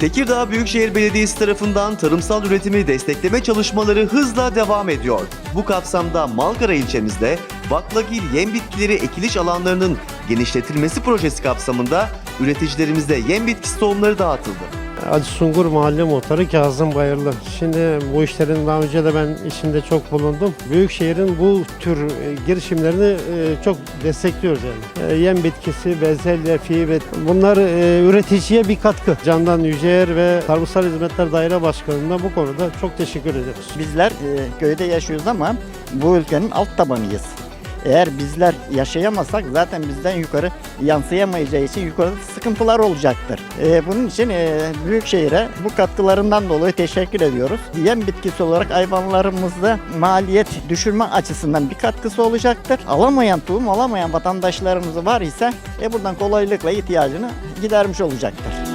Tekirdağ Büyükşehir Belediyesi tarafından tarımsal üretimi destekleme çalışmaları hızla devam ediyor. Bu kapsamda Malkara ilçemizde baklagil yem bitkileri ekiliş alanlarının genişletilmesi projesi kapsamında üreticilerimize yem bitkisi tohumları dağıtıldı. Acı Sungur Mahalle Muhtarı Kazım Bayırlı. Şimdi bu işlerin daha önce de ben içinde çok bulundum. Büyükşehir'in bu tür e, girişimlerini e, çok destekliyoruz yani. E, Yem bitkisi, bezelye, fi ve bunlar üreticiye bir katkı. Candan Yüceğer ve Tarımsal Hizmetler Daire Başkanı'na bu konuda çok teşekkür ediyoruz. Bizler köyde yaşıyoruz ama bu ülkenin alt tabanıyız. Eğer bizler yaşayamazsak zaten bizden yukarı yansıyamayacağı için yukarıda sıkıntılar olacaktır. E, bunun için e, Büyükşehir'e bu katkılarından dolayı teşekkür ediyoruz. Yem bitkisi olarak hayvanlarımızda maliyet düşürme açısından bir katkısı olacaktır. Alamayan tohum alamayan vatandaşlarımız var ise e, buradan kolaylıkla ihtiyacını gidermiş olacaktır.